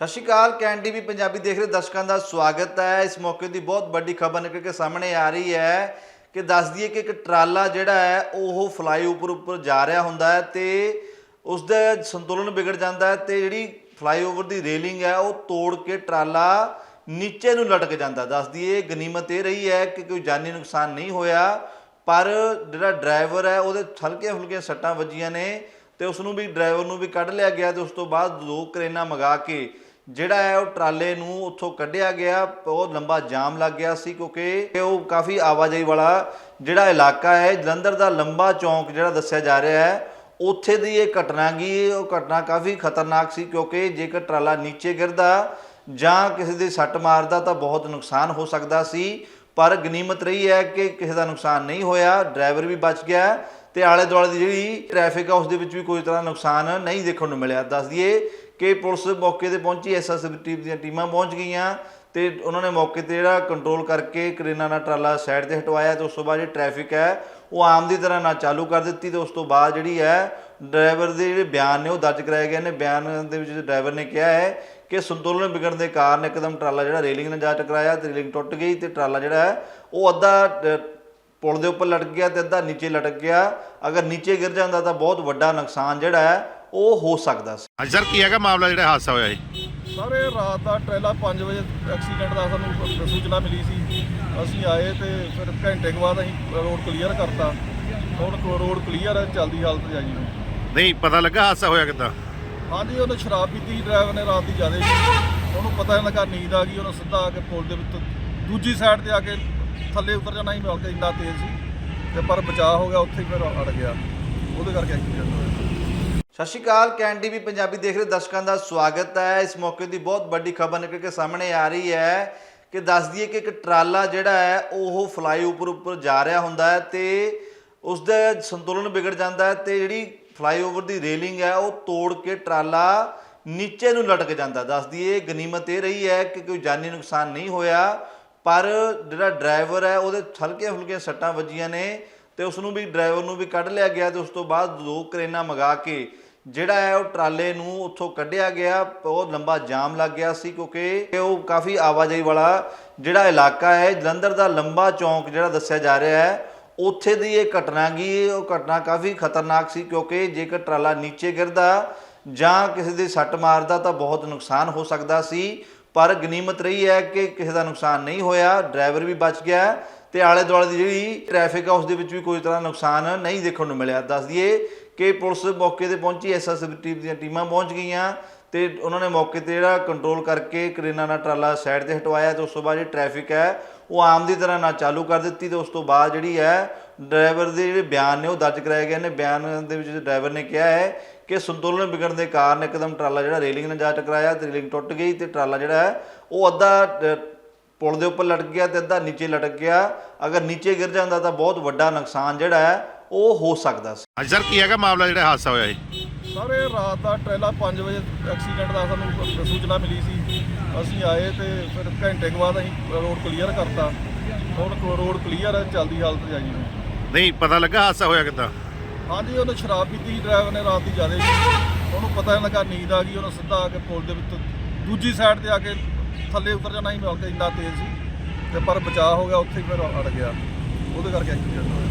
ਸਤਿ ਸ਼੍ਰੀ ਅਕਾਲ, ਕੈਨ ਟੀਵੀ ਪੰਜਾਬੀ ਦੇਖ ਰਹੇ ਦਰਸ਼ਕਾਂ ਦਾ ਸਵਾਗਤ ਹੈ। ਇਸ ਮੌਕੇ ਦੀ ਬਹੁਤ ਵੱਡੀ ਖਬਰ ਨਿਕਲ ਕੇ ਸਾਹਮਣੇ ਆ ਰਹੀ ਹੈ ਕਿ ਦੱਸ ਦਈਏ ਕਿ ਇੱਕ ਟਰਾਲਾ ਜਿਹੜਾ ਹੈ, ਉਹ ਫਲਾਈਓਵਰ ਉੱਪਰ ਜਾ ਰਿਹਾ ਹੁੰਦਾ ਹੈ ਤੇ ਉਸ ਦਾ ਸੰਤੁਲਨ ਵਿਗੜ ਜਾਂਦਾ ਹੈ ਤੇ ਜਿਹੜੀ ਫਲਾਈਓਵਰ ਦੀ ਰੇਲਿੰਗ ਹੈ, ਉਹ ਤੋੜ ਕੇ ਟਰਾਲਾ ਨੀਚੇ ਨੂੰ ਲਟਕ ਜਾਂਦਾ ਦੱਸ ਦਈਏ, ਗਨੀਮਤ ਇਹ ਰਹੀ ਹੈ ਕਿ ਕੋਈ ਜਾਨੀ ਨੁਕਸਾਨ ਨਹੀਂ ਹੋਇਆ, ਪਰ ਜਿਹੜਾ ਡਰਾਈਵਰ ਹੈ, ਉਹਦੇ ਹਲਕੀਆਂ ਫੁਲਕੀਆਂ ਸੱਟਾਂ ਵੱਜੀਆਂ ਨੇ ਤੇ ਉਸ ਨੂੰ ਵੀ, ਡਰਾਈਵਰ ਨੂੰ ਵੀ ਕੱਢ ਲਿਆ ਗਿਆ ਤੇ ਉਸ ਤੋਂ ਬਾਅਦ ਦੋ ਕਰੇਨਾ ਮੰਗਾ ਕੇ ਜਿਹੜਾ ਹੈ ਉਹ ਟਰਾਲੇ ਨੂੰ ਉੱਥੋਂ ਕੱਢਿਆ ਗਿਆ, ਬਹੁਤ ਲੰਬਾ ਜਾਮ ਲੱਗ ਗਿਆ ਸੀ ਕਿਉਂਕਿ ਉਹ ਕਾਫੀ ਆਵਾਜਾਈ ਵਾਲਾ ਜਿਹੜਾ ਇਲਾਕਾ ਹੈ, ਜਲੰਧਰ ਦਾ ਲੰਬਾ ਚੌਂਕ ਜਿਹੜਾ ਦੱਸਿਆ ਜਾ ਰਿਹਾ ਹੈ, ਉੱਥੇ ਦੀ ਇਹ ਘਟਨਾ ਗਈ ਉਹ ਘਟਨਾ ਕਾਫੀ ਖਤਰਨਾਕ ਸੀ ਕਿਉਂਕਿ ਜੇਕਰ ਟਰਾਲਾ ਨੀਚੇ ਗਿਰਦਾ ਜਾਂ ਕਿਸੇ ਦੇ ਸੱਟ ਮਾਰਦਾ ਤਾਂ ਬਹੁਤ ਨੁਕਸਾਨ ਹੋ ਸਕਦਾ ਸੀ, ਪਰ ਗਨੀਮਤ ਰਹੀ ਹੈ ਕਿ ਕਿਸੇ ਦਾ ਨੁਕਸਾਨ ਨਹੀਂ ਹੋਇਆ, ਡਰਾਈਵਰ ਵੀ ਬਚ ਗਿਆ ਤੇ ਆਲੇ ਦੁਆਲੇ ਦੀ ਜਿਹੜੀ ਟ੍ਰੈਫਿਕ ਆ ਉਸ ਦੇ ਵਿੱਚ ਵੀ ਕੋਈ ਤਰ੍ਹਾਂ ਨੁਕਸਾਨ ਨਹੀਂ ਦੇਖਣ ਨੂੰ ਮਿਲਿਆ। ਦੱਸ ਦਈਏ ਕਿ ਪੁਲਿਸ ਮੌਕੇ ਤੇ ਪਹੁੰਚੀ ਐਸਐਸਬੀ ਦੀਆਂ ਟੀਮਾਂ ਪਹੁੰਚ ਗਈਆਂ ਤੇ ਉਹਨਾਂ ਨੇ ਮੌਕੇ ਤੇ ਜਿਹੜਾ ਕੰਟਰੋਲ ਕਰਕੇ ਕਰੇਨਾ ਨਾਲ ਟਰਾਲਾ ਸਾਈਡ ਤੇ ਹਟਵਾਇਆ ਤੇ ਉਸ ਤੋਂ ਬਾਅਦ ਜਿਹੜੀ ਟ੍ਰੈਫਿਕ ਹੈ ਉਹ ਆਮ ਦੀ ਤਰ੍ਹਾਂ ਨਾ ਚਾਲੂ ਕਰ ਦਿੱਤੀ ਤੇ ਉਸ ਤੋਂ ਬਾਅਦ ਜਿਹੜੀ ਹੈ ਡਰਾਈਵਰ ਦੇ ਜਿਹੜੇ ਬਿਆਨ ਨੇ ਉਹ ਦਰਜ ਕਰਾਏ ਗਏ ਨੇ। ਬਿਆਨ ਦੇ ਵਿੱਚ ਡਰਾਈਵਰ ਨੇ ਕਿਹਾ ਹੈ ਕਿ ਸੰਤੁਲਨ ਵਿਗੜਨ ਦੇ ਕਾਰਨ ਇੱਕਦਮ ਟਰਾਲਾ ਜਿਹੜਾ ਰੇਲਿੰਗ ਨਾਲ ਜਾ ਟਕਰਾਇਆ ਤੇ ਰੇਲਿੰਗ ਟੁੱਟ ਗਈ ਤੇ ਟਰਾਲਾ ਜਿਹੜਾ ਹੈ ਉਹ ਅੱਧਾ ਅ, ਪੁਲ ਦੇ ਉੱਪਰ ਲਟਕ ਗਿਆ ਤੇ ਅੱਧਾ ਨੀਚੇ ਲਟਕ ਗਿਆ। ਅਗਰ ਨੀਚੇ ਗਿਰ ਜਾਂਦਾ ਤਾਂ ਬਹੁਤ ਵੱਡਾ ਨੁਕਸਾਨ ਜਿਹੜਾ ਹੈ ਉਹ ਹੋ ਸਕਦਾ ਸੀ। ਹਾਂਜੀ ਸਰ ਕੀ ਹੈਗਾ ਮਾਮਲਾ ਜਿਹੜਾ ਹਾਦਸਾ ਹੋਇਆ ਇਹ ਸਰ ਇਹ ਰਾਤ ਦਾ ਟ੍ਰੇਲਾ 5 ਵਜੇ ਐਕਸੀਡੈਂਟ ਦਾ ਸਾਨੂੰ ਸੂਚਨਾ ਮਿਲੀ ਸੀ। ਅਸੀਂ ਆਏ ਤੇ ਫਿਰ ਘੰਟੇ ਕੁ ਬਾਅਦ ਅਸੀਂ ਰੋਡ ਕਲੀਅਰ ਕਰਤਾ। ਹੁਣ ਕੋ- ਰੋਡ ਕਲੀਅਰ ਹੈ ਚੱਲਦੀ ਹਾਲਤ ਚ ਆ ਜੀ ਨਹੀਂ ਪਤਾ ਲੱਗਾ ਹਾਦਸਾ ਹੋਇਆ ਕਿੱਦਾਂ? ਹਾਂਜੀ ਉਹਨੇ ਸ਼ਰਾਬ ਪੀਤੀ ਸੀ ਡਰਾਈਵਰ ਨੇ ਰਾਤ ਦੀ ਜ਼ਿਆਦਾ ਸੀ। ਉਹਨੂੰ ਪਤਾ ਨਹੀਂ ਲੱਗਾ ਨੀਂਦ ਆ ਗਈ ਉਹਨੇ ਸਿੱਧਾ ਆ ਕੇ ਪੁਲ ਦੇ ਵਿੱਚ ਦੂਜੀ ਸਾਈਡ ਤੇ ਆ ਕੇ ਥੱਲੇ ਉਤਰ ਜਾਣਾ ਹੀ ਬਲਕਿ ਇੰਨਾ ਤੇਜ਼ ਸੀ ਤੇ ਪਰ ਬਚਾਅ ਹੋ ਗਿਆ, ਉੱਥੇ ਹੀ ਫਿਰ ਅੜ ਗਿਆ। ਉਹਦੇ ਕਰਕੇ ਐਕਸੀਡੈਂਟ ਹੋਇਆ। ਸਤਿ ਸ਼੍ਰੀ ਅਕਾਲ, ਕੈਨ ਟੀਵੀ ਪੰਜਾਬੀ ਦੇਖ ਰਹੇ ਦਰਸ਼ਕਾਂ ਦਾ ਸਵਾਗਤ ਹੈ। ਇਸ ਮੌਕੇ ਦੀ ਬਹੁਤ ਵੱਡੀ ਖਬਰ ਨਿਕਲ ਕੇ ਸਾਹਮਣੇ ਆ ਰਹੀ ਹੈ ਕਿ ਦੱਸ ਦਈਏ ਕਿ ਇੱਕ ਟਰਾਲਾ ਜਿਹੜਾ ਹੈ, ਉਹ ਫਲਾਈਓਵਰ ਉੱਪਰ ਜਾ ਰਿਹਾ ਹੁੰਦਾ ਹੈ ਤੇ ਉਸ ਦਾ ਸੰਤੁਲਨ ਵਿਗੜ ਜਾਂਦਾ ਹੈ ਤੇ ਜਿਹੜੀ ਫਲਾਈਓਵਰ ਦੀ ਰੇਲਿੰਗ ਹੈ, ਉਹ ਤੋੜ ਕੇ ਟਰਾਲਾ ਨੀਚੇ ਨੂੰ ਲਟਕ ਜਾਂਦਾ ਦੱਸ ਦਈਏ, ਗਨੀਮਤ ਇਹ ਰਹੀ ਹੈ ਕਿ ਕੋਈ ਜਾਨੀ ਨੁਕਸਾਨ ਨਹੀਂ ਹੋਇਆ। ਪਰ ਜਿਹੜਾ ਡਰਾਈਵਰ ਹੈ, ਉਹਦੇ ਹਲਕੀਆਂ ਫੁਲਕੀਆਂ ਸੱਟਾਂ ਵੱਜੀਆਂ ਨੇ ਤੇ ਉਸ ਨੂੰ ਵੀ, ਡਰਾਈਵਰ ਨੂੰ ਵੀ ਕੱਢ ਲਿਆ ਗਿਆ ਤੇ ਉਸ ਤੋਂ ਬਾਅਦ ਦੋ ਕਰੇਨਾ ਮੰਗਾ ਕੇ ਜਿਹੜਾ ਹੈ, ਉਹ ਟਰਾਲੇ ਨੂੰ ਉੱਥੋਂ ਕੱਢਿਆ ਗਿਆ। ਬਹੁਤ ਲੰਬਾ ਜਾਮ ਲੱਗ ਗਿਆ ਸੀ ਕਿਉਂਕਿ ਉਹ ਕਾਫੀ ਆਵਾਜਾਈ ਵਾਲਾ ਜਿਹੜਾ ਇਲਾਕਾ ਹੈ, ਜਲੰਧਰ ਦਾ ਲੰਬਾ ਚੌਂਕ ਜਿਹੜਾ ਦੱਸਿਆ ਜਾ ਰਿਹਾ ਹੈ, ਉੱਥੇ ਦੀ ਇਹ ਘਟਨਾ ਗਈ ਉਹ ਘਟਨਾ ਕਾਫੀ ਖਤਰਨਾਕ ਸੀ ਕਿਉਂਕਿ ਜੇਕਰ ਟਰਾਲਾ ਨੀਚੇ ਗਿਰਦਾ ਜਾਂ ਕਿਸੇ ਦੇ ਸੱਟ ਮਾਰਦਾ ਤਾਂ ਬਹੁਤ ਨੁਕਸਾਨ ਹੋ ਸਕਦਾ ਸੀ। ਪਰ ਗਨੀਮਤ ਰਹੀ ਹੈ ਕਿ ਕਿਸੇ ਦਾ ਨੁਕਸਾਨ ਨਹੀਂ ਹੋਇਆ, ਡਰਾਈਵਰ ਵੀ ਬਚ ਗਿਆ ਤੇ ਆਲੇ ਦੁਆਲੇ ਦੀ ਜਿਹੜੀ ਟ੍ਰੈਫਿਕ ਆ, ਉਸ ਦੇ ਵਿੱਚ ਵੀ ਕੋਈ ਤਰ੍ਹਾਂ ਨੁਕਸਾਨ ਨਹੀਂ ਦੇਖਣ ਨੂੰ ਮਿਲਿਆ। ਦੱਸ ਦਈਏ ਕਿ ਪੁਲਿਸ ਮੌਕੇ ਤੇ ਪਹੁੰਚੀ ਐਸਐਸਬੀ ਦੀਆਂ ਟੀਮਾਂ ਪਹੁੰਚ ਗਈਆਂ ਤੇ ਉਹਨਾਂ ਨੇ ਮੌਕੇ ਤੇ ਜਿਹੜਾ ਕੰਟਰੋਲ ਕਰਕੇ ਕਰੇਨਾ ਨਾਲ ਟਰਾਲਾ ਸਾਈਡ ਤੇ ਹਟਵਾਇਆ ਤੇ ਉਸ ਤੋਂ ਬਾਅਦ ਜਿਹੜੀ ਟ੍ਰੈਫਿਕ ਹੈ, ਉਹ ਆਮ ਦੀ ਤਰ੍ਹਾਂ ਨਾਲ ਚਾਲੂ ਕਰ ਦਿੱਤੀ ਤੇ ਉਸ ਤੋਂ ਬਾਅਦ ਜਿਹੜੀ ਹੈ ਡਰਾਈਵਰ ਦੇ ਜਿਹੜੇ ਬਿਆਨ ਨੇ ਉਹ ਦਰਜ ਕਰਾਏ ਗਏ ਨੇ। ਬਿਆਨ ਦੇ ਵਿੱਚ ਡਰਾਈਵਰ ਨੇ ਕਿਹਾ ਹੈ ਕਿ ਸੰਤੁਲਨ ਵਿਗੜਨ ਦੇ ਕਾਰਨ ਇੱਕਦਮ ਟਰਾਲਾ ਜਿਹੜਾ ਰੇਲਿੰਗ ਨਾਲ ਜਾ ਟਕਰਾਇਆ ਤੇ ਰੇਲਿੰਗ ਟੁੱਟ ਗਈ ਤੇ ਟਰਾਲਾ ਜਿਹੜਾ ਹੈ ਉਹ ਅੱਧਾ ਪੁਲ ਦੇ ਉੱਪਰ ਲਟਕ ਗਿਆ ਤੇ ਅੱਧਾ ਨੀਚੇ ਲਟਕ ਗਿਆ। ਅਗਰ ਨੀਚੇ ਗਿਰ ਜਾਂਦਾ ਤਾਂ ਬਹੁਤ ਵੱਡਾ ਨੁਕਸਾਨ ਜਿਹੜਾ ਹੈ ਉਹ ਹੋ ਸਕਦਾ ਸੀ। ਹਾਂਜੀ ਸਰ ਕੀ ਹੈਗਾ ਮਾਮਲਾ ਜਿਹੜਾ ਹਾਦਸਾ ਹੋਇਆ ਇਹ? ਸਰ ਇਹ ਰਾਤ ਦਾ ਟ੍ਰੇਲਾ 5 ਵਜੇ ਐਕਸੀਡੈਂਟ ਦਾ ਸਾਨੂੰ ਸੂਚਨਾ ਮਿਲੀ ਸੀ। ਅਸੀਂ ਆਏ ਤੇ ਫਿਰ ਘੰਟੇ ਕੁ ਬਾਅਦ ਅਸੀਂ ਰੋਡ ਕਲੀਅਰ ਕਰਤਾ। ਹੁਣ ਰੋਡ ਕਲੀਅਰ ਹੈ ਚੱਲਦੀ ਹਾਲਤ ਚ ਆ ਜੀ ਨਹੀਂ, ਪਤਾ ਲੱਗਾ ਹਾਦਸਾ ਹੋਇਆ ਕਿੱਦਾਂ? ਹਾਂਜੀ, ਉਹਨੇ ਸ਼ਰਾਬ ਪੀਤੀ ਸੀ ਡਰਾਈਵਰ ਨੇ ਰਾਤ ਦੀ ਜ਼ਿਆਦਾ ਉਹਨੂੰ ਪਤਾ ਨਹੀਂ ਲੱਗਾ ਨੀਂਦ ਆ ਗਈ, ਉਹਨੇ ਸਿੱਧਾ ਆ ਕੇ ਪੁਲ ਦੇ ਵਿੱਚ ਦੂਜੀ ਸਾਈਡ ਤੇ ਆ ਕੇ ਥੱਲੇ ਉਤਰ ਜਾਣਾ ਹੀ ਬਲਕਿ ਇੰਨਾ ਤੇਜ਼ ਸੀ। ਤੇ ਪਰ ਬਚਾਅ ਹੋ ਗਿਆ, ਉੱਥੇ ਹੀ ਫਿਰ ਅੜ ਗਿਆ। ਉਹਦੇ ਕਰਕੇ ਐਕਸੀਡੈਂਟ ਹੋਇਆ।